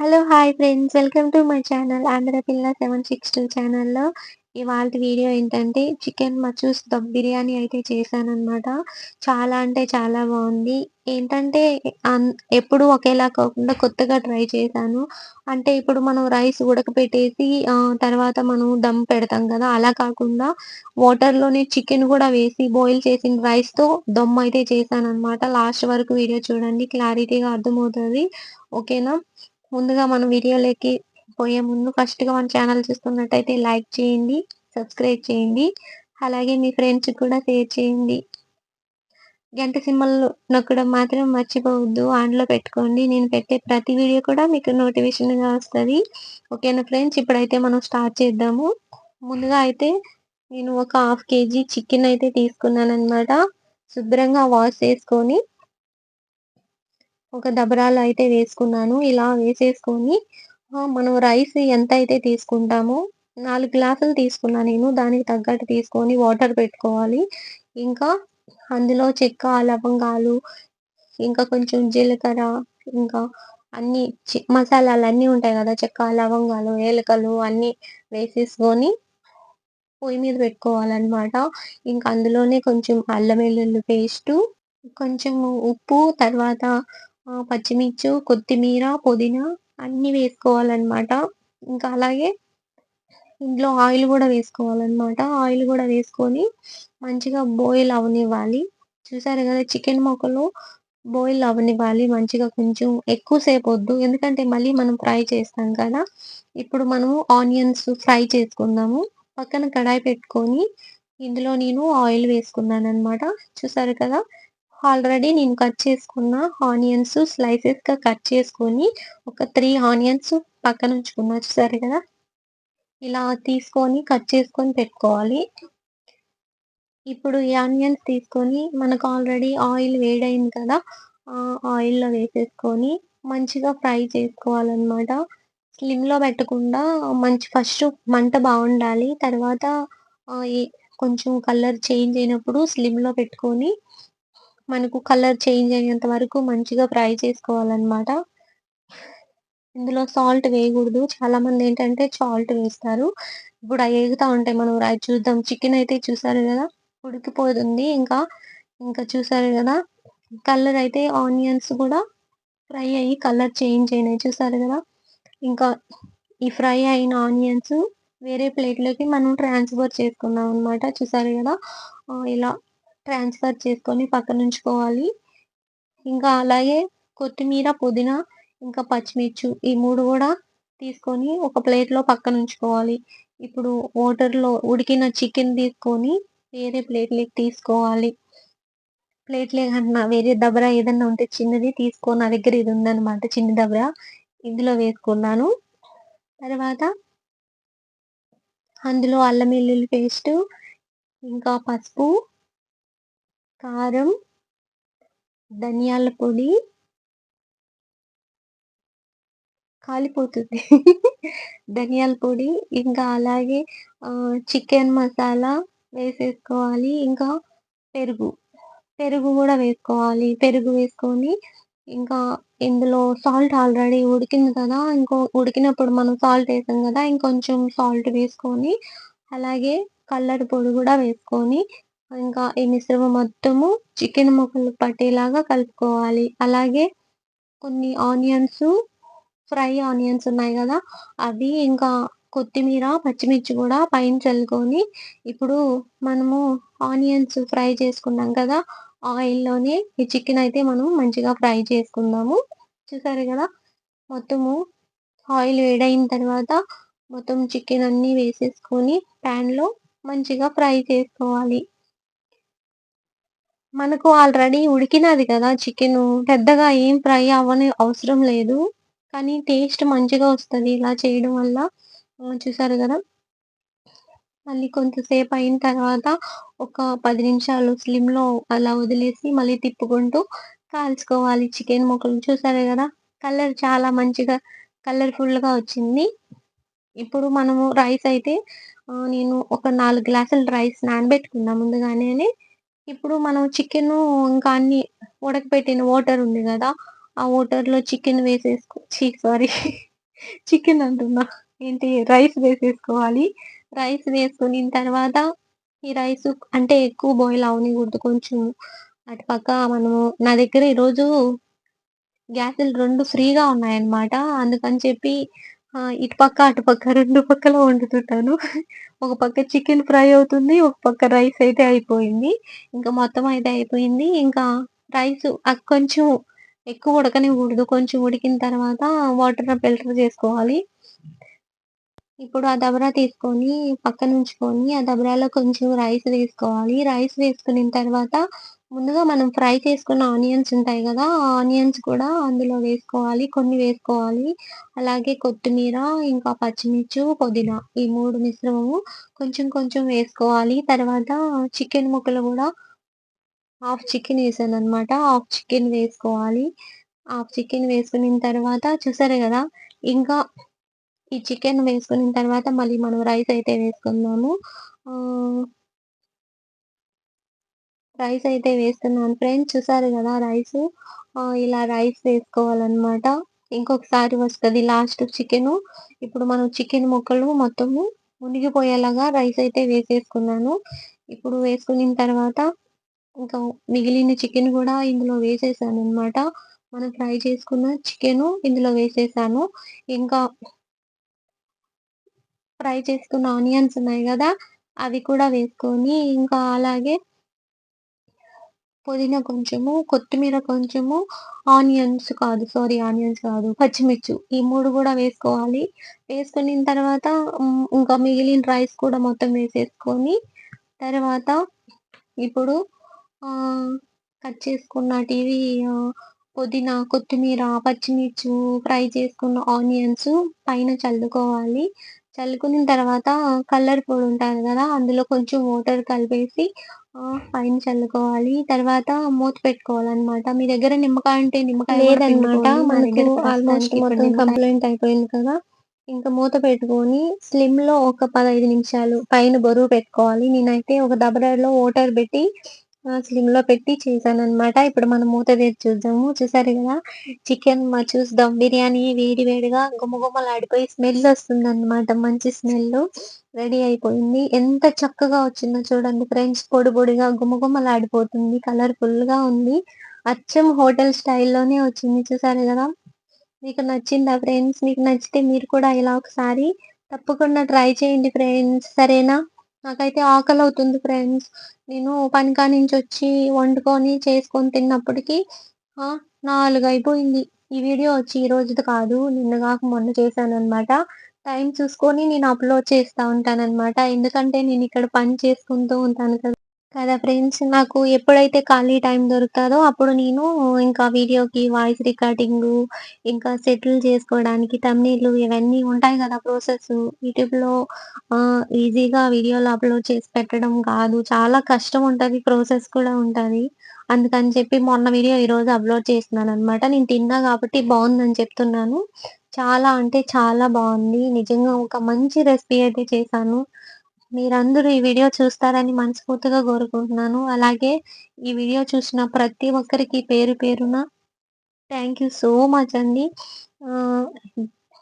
Hello hi friends welcome to my channel Andhra Pilla seven six two ఛానల్లో ఇవాళ video ఏంటంటే chicken మచూస్ dum biryani అయితే చేశాను అనమాట చాలా అంటే చాలా బాగుంది. ఏంటంటే ఎప్పుడు ఒకేలా కాకుండా కొత్తగా ట్రై చేశాను. అంటే ఇప్పుడు మనం రైస్ ఉడకపెట్టేసి తర్వాత మనం దమ్ పెడతాం కదా అలా కాకుండా వాటర్లోనే చికెన్ కూడా వేసి బాయిల్ చేసిన రైస్తో దమ్ అయితే చేశాను అనమాట లాస్ట్ వరకు వీడియో చూడండి క్లారిటీగా అర్థమవుతుంది. ఓకేనా ముందుగా మనం వీడియోలోకి పోయే ముందు ఫస్ట్గా మన ఛానల్ చూస్తున్నట్టయితే లైక్ చేయండి సబ్స్క్రైబ్ చేయండి అలాగే మీ ఫ్రెండ్స్ కూడా షేర్ చేయండి. గంట సింబల్ నొక్కడం మాత్రం మర్చిపోవద్దు ఆన్లో పెట్టుకోండి. నేను పెట్టే ప్రతి వీడియో కూడా మీకు నోటిఫికేషన్గా వస్తుంది. ఓకేనా ఫ్రెండ్స్? ఇప్పుడైతే మనం స్టార్ట్ చేద్దాము. ముందుగా అయితే నేను ఒక హాఫ్ కేజీ చికెన్ అయితే తీసుకున్నాను అనమాట శుభ్రంగా వాష్ చేసుకొని ఒక దబరాలు అయితే వేసుకున్నాను. ఇలా వేసేసుకొని మనం రైస్ ఎంత అయితే తీసుకుంటామో నాలుగు గ్లాసులు తీసుకున్నా నేను. దానికి తగ్గట్టు తీసుకొని వాటర్ పెట్టుకోవాలి. ఇంకా అందులో చెక్క లవంగాలు ఇంకా కొంచెం జీలకర్ర ఇంకా అన్ని మసాలాలు అన్నీ ఉంటాయి కదా చెక్క లవంగాలు ఏలకలు అన్నీ వేసేసుకొని పొయ్యి మీద పెట్టుకోవాలన్నమాట. ఇంకా అందులోనే కొంచెం అల్లం వెల్లుల్లి పేస్టు కొంచెం ఉప్పు తర్వాత పచ్చిమిర్చి కొత్తిమీర పుదీనా అన్నీ వేసుకోవాలన్నమాట. ఇంకా అలాగే ఇంట్లో ఆయిల్ కూడా వేసుకోవాలన్నమాట. ఆయిల్ కూడా వేసుకొని మంచిగా బాయిల్ అవనివ్వాలి. చూసారు కదా చికెన్ ముక్కలు బాయిల్ అవనివ్వాలి మంచిగా కొంచెం ఎక్కువసేపు వద్దు. ఎందుకంటే మళ్ళీ మనం ఫ్రై చేస్తాం కదా. ఇప్పుడు మనము ఆనియన్స్ ఫ్రై చేసుకుందాము. పక్కన కడాయి పెట్టుకొని ఇందులో నేను ఆయిల్ వేసుకున్నాను అనమాట చూసారు కదా ఆల్రెడీ నేను కట్ చేసుకున్న ఆనియన్స్ స్లైసెస్గా కట్ చేసుకొని ఒక త్రీ ఆనియన్స్ పక్కన ఉంచుకున్నా చూసారు కదా? ఇలా తీసుకొని కట్ చేసుకొని పెట్టుకోవాలి. ఇప్పుడు ఈ ఆనియన్స్ తీసుకొని మనకు ఆల్రెడీ ఆయిల్ వేడైంది కదా ఆ ఆయిల్లో వేసేసుకొని మంచిగా ఫ్రై చేసుకోవాలన్నమాట. స్లిమ్లో పెట్టకుండా మంచి ఫస్ట్ మంట బాగుండాలి. తర్వాత కొంచెం కలర్ చేంజ్ అయినప్పుడు స్లిమ్లో పెట్టుకొని మనకు కలర్ చేంజ్ అయ్యేంత వరకు మంచిగా ఫ్రై చేసుకోవాలన్నమాట. ఇందులో సాల్ట్ వేయకూడదు. చాలా మంది ఏంటంటే సాల్ట్ వేస్తారు. ఇప్పుడు అవి వేగుతా ఉంటాయి మనం చూద్దాం. చికెన్ అయితే చూసారు కదా ఉడికిపోతుంది ఇంకా. ఇంకా చూసారు కదా కలర్ అయితే ఆనియన్స్ కూడా ఫ్రై అయ్యి కలర్ చేంజ్ అయినాయి. చూసారు కదా ఇంకా ఈ ఫ్రై అయిన ఆనియన్స్ వేరే ప్లేట్లోకి మనం ట్రాన్స్ఫర్ చేసుకున్నాం అనమాట చూసారు కదా ఇలా ట్రాన్స్ఫర్ చేసుకొని పక్కన ఉంచుకోవాలి. ఇంకా అలాగే కొత్తిమీర పుదీనా ఇంకా పచ్చిమిర్చి ఈ మూడు కూడా తీసుకొని ఒక ప్లేట్లో పక్కన ఉంచుకోవాలి. ఇప్పుడు వాటర్లో ఉడికిన చికెన్ తీసుకొని వేరే ప్లేట్లోకి తీసుకోవాలి. ప్లేట్లే కన్నా వేరే దబరా ఏదన్నా ఉంటే చిన్నది తీసుకో నా దగ్గర ఇది ఉందన్నమాట చిన్న దబరా. ఇందులో వేసుకున్నాను. తర్వాత అందులో అల్లం వెల్లుల్లి పేస్ట్ ఇంకా పసుపు కారం ధనియాల పొడి. కాలిపోతుంది. ధనియాల పొడి ఇంకా అలాగే చికెన్ మసాలా వేసేసుకోవాలి. ఇంకా పెరుగు. పెరుగు కూడా వేసుకోవాలి. పెరుగు వేసుకొని ఇంకా ఇందులో సాల్ట్ ఆల్రెడీ ఉడికింది కదా ఇంకో ఉడికినప్పుడు మనం సాల్ట్ వేసాం కదా ఇంకొంచెం సాల్ట్ వేసుకొని అలాగే కలర్ పొడి కూడా వేసుకొని ఇంకా ఈ మిశ్రమం మొత్తము చికెన్ ముక్కలు పట్టేలాగా కలుపుకోవాలి. అలాగే కొన్ని ఆనియన్స్ ఫ్రై ఆనియన్స్ ఉన్నాయి కదా అవి ఇంకా కొత్తిమీర పచ్చిమిర్చి కూడా పైన చల్లుకొని ఇప్పుడు మనము ఆనియన్స్ ఫ్రై చేసుకున్నాం కదా ఆయిల్లోనే ఈ చికెన్ అయితే మనం మంచిగా ఫ్రై చేసుకుందాము. చూసారు కదా మొత్తము ఆయిల్ వేడైన తర్వాత మొత్తం చికెన్ అన్నీ వేసేసుకొని ప్యాన్లో మంచిగా ఫ్రై చేసుకోవాలి. మనకు ఆల్రెడీ ఉడికినది కదా చికెన్. పెద్దగా ఏం ఫ్రై అవ్వని అవసరం లేదు. కానీ టేస్ట్ మంచిగా వస్తుంది ఇలా చేయడం వల్ల. చూసారు కదా? మళ్ళీ కొంతసేపు అయిన తర్వాత ఒక పది నిమిషాలు స్లిమ్లో అలా వదిలేసి మళ్ళీ తిప్పుకుంటూ కాల్చుకోవాలి చికెన్ ముక్కలు. చూసారు కదా? కలర్ చాలా మంచిగా కలర్ఫుల్గా వచ్చింది. ఇప్పుడు మనము రైస్ అయితే నేను ఒక నాలుగు గ్లాసులు రైస్ నానబెట్టుకున్నా ముందుగానే. ఇప్పుడు మనం చికెన్ ఇంకా అన్ని ఉడకపెట్టిన వాటర్ ఉంది కదా ఆ వాటర్లో చికెన్ వేసేసుకో సారీ చికెన్ అంటున్నా. ఏంటి? రైస్ వేసేసుకోవాలి. రైస్ వేసుకుని తర్వాత ఈ రైస్ అంటే ఎక్కువ బాయిల్ అవనికూడదు కొంచెం. అటు పక్క మనము నా దగ్గర ఈరోజు గ్యాసులు రెండు ఫ్రీగా ఉన్నాయన్నమాట. అందుకని చెప్పి ఇటు పక్క అటు పక్క రెండు పక్కల వండుతుంటాను. ఒక పక్క చికెన్ ఫ్రై అవుతుంది ఒక పక్క రైస్ అయితే అయిపోయింది. ఇంకా మొత్తం అయితే అయిపోయింది. ఇంకా రైస్ కొంచెం ఎక్కువ ఉడకనివ్వకూడదు. కొంచెం ఉడికిన తర్వాత వాటర్ ఫిల్టర్ చేసుకోవాలి. ఇప్పుడు ఆ దబరా తీసుకొని పక్కన ఉంచుకొని ఆ దబరాలో కొంచెం రైస్ వేసుకోవాలి. రైస్ వేసుకున్న తర్వాత ముందుగా మనం ఫ్రై చేసుకున్న ఆనియన్స్ ఉంటాయి కదా ఆ ఆనియన్స్ కూడా అందులో వేసుకోవాలి కొన్ని వేసుకోవాలి. అలాగే కొత్తిమీర ఇంకా పచ్చిమిర్చి పుదీనా ఈ మూడు మిశ్రమము కొంచెం కొంచెం వేసుకోవాలి. తర్వాత చికెన్ ముక్కలు కూడా హాఫ్ చికెన్ వేసాను అనమాట హాఫ్ చికెన్ వేసుకోవాలి. హాఫ్ చికెన్ వేసుకున్న తర్వాత చూసారు కదా ఇంకా ఈ చికెన్ వేసుకున్న తర్వాత మళ్ళీ మనం రైస్ అయితే వేసుకుందాము. రైస్ అయితే వేస్తున్నాను. ఫ్రెండ్స్ చూసారు కదా రైస్? ఇలా రైస్ వేసుకోవాలన్నమాట. ఇంకొకసారి వస్తుంది లాస్ట్ చికెన్. ఇప్పుడు మనం చికెన్ ముక్కలు మొత్తము మునిగిపోయేలాగా రైస్ అయితే వేసేసుకున్నాను. ఇప్పుడు వేసుకున్న తర్వాత ఇంకా మిగిలిన చికెన్ కూడా ఇందులో వేసేసాను అన్నమాట మనం ఫ్రై చేసుకున్న చికెన్ ఇందులో వేసేసాను. ఇంకా ఫ్రై చేసుకున్న ఆనియన్స్ ఉన్నాయి కదా అవి కూడా వేసుకొని ఇంకా అలాగే పుదీనా కొంచెము కొత్తిమీర కొంచెము ఆనియన్స్ కాదు సారీ ఆనియన్స్ కాదు పచ్చిమిర్చి ఈ మూడు కూడా వేసుకోవాలి. వేసుకున్న తర్వాత ఇంకా మిగిలిన రైస్ కూడా మొత్తం వేసేసుకొని తర్వాత ఇప్పుడు కట్ చేసుకున్న టీవీ పుదీనా కొత్తిమీర పచ్చిమిర్చి ఫ్రై చేసుకున్న ఆనియన్స్ పైన చల్లుకోవాలి. చల్లుకున్న తర్వాత కలర్ పొడి ఉంటుంది కదా అందులో కొంచెం వాటర్ కలిపేసి పైన చల్లుకోవాలి. తర్వాత మూత పెట్టుకోవాలన్నమాట. మీ దగ్గర నిమ్మకాయ ఉంటే నిమ్మకాయ. నా దగ్గర ఆల్మోస్ట్ మొత్తం కంప్లైంట్ అయిపోయింది కదా. ఇంకా మూత పెట్టుకొని స్లిమ్లో ఒక పదహైదు నిమిషాలు పైన బరువు పెట్టుకోవాలి. నేనైతే ఒక దబరాలో వాటర్ పెట్టి స్లిమ్లో పెట్టి చేశాను అనమాట ఇప్పుడు మనం మూత తీసి చూద్దాము. చూసారు కదా? చికెన్ మచూస్ చూద్దాం. బిర్యానీ వేడి వేడిగా గుమగుమలాడిపోయి స్మెల్ వస్తుంది అనమాట మంచి స్మెల్. రెడీ అయిపోయింది. ఎంత చక్కగా వచ్చిందో చూడండి ఫ్రెండ్స్. పొడి పొడిగా గుమగుమలాడిపోతుంది. కలర్ఫుల్గా ఉంది. అచ్చం హోటల్ స్టైల్లోనే వచ్చింది. చూసారు కదా? మీకు నచ్చిందా ఫ్రెండ్స్? మీకు నచ్చితే మీరు కూడా ఇలా ఒకసారి తప్పకుండా ట్రై చేయండి ఫ్రెండ్స్. సరేనా? నాకైతే ఆకలి అవుతుంది ఫ్రెండ్స్. నేను పనికా నుంచి వచ్చి వండుకొని చేసుకొని తిన్నప్పటికీ ఆ, నాలుగు అయిపోయింది ఈ వీడియో వచ్చి ఈ రోజుది కాదు నిన్న కాక మొన్న చేశాను అనమాట టైం చూసుకొని నేను అప్లోడ్ చేస్తా ఉంటాను అనమాట ఎందుకంటే నేను ఇక్కడ పని చేసుకుంటూ ఉంటాను కదా. కదా ఫ్రెండ్స్ నాకు ఎప్పుడైతే ఖాళీ టైం దొరుకుతుందో అప్పుడు నేను ఇంకా వీడియోకి వాయిస్ రికార్డింగ్ ఇంకా సెటిల్ చేసుకోవడానికి తమ్నీళ్ళు ఇవన్నీ ఉంటాయి కదా ప్రాసెస్. యూట్యూబ్లో ఈజీగా వీడియోలు అప్లోడ్ చేసి పెట్టడం కాదు. చాలా కష్టం ఉంటుంది ప్రాసెస్ కూడా ఉంటుంది. అందుకని చెప్పి మొన్న వీడియో ఈరోజు అప్లోడ్ చేస్తున్నాను అనమాట నేను తిన్నా కాబట్టి బాగుందని చెప్తున్నాను. చాలా అంటే చాలా బాగుంది. నిజంగా ఒక మంచి రెసిపీ అయితే చేశాను. మీరందరూ ఈ వీడియో చూస్తారని మనస్ఫూర్తిగా కోరుకుంటున్నాను. అలాగే ఈ వీడియో చూసిన ప్రతి ఒక్కరికి పేరు పేరున థ్యాంక్ యూ సో మచ్ అండి.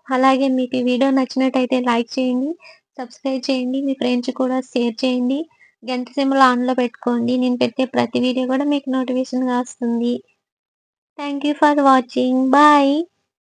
అలాగే మీకు ఈ వీడియో నచ్చినట్టయితే లైక్ చేయండి సబ్స్క్రైబ్ చేయండి మీ ఫ్రెండ్స్ కూడా షేర్ చేయండి. గంట సింబల్ ఆన్లో పెట్టుకోండి. నేను పెట్టే ప్రతి వీడియో కూడా మీకు నోటిఫికేషన్గా వస్తుంది thank you for watching bye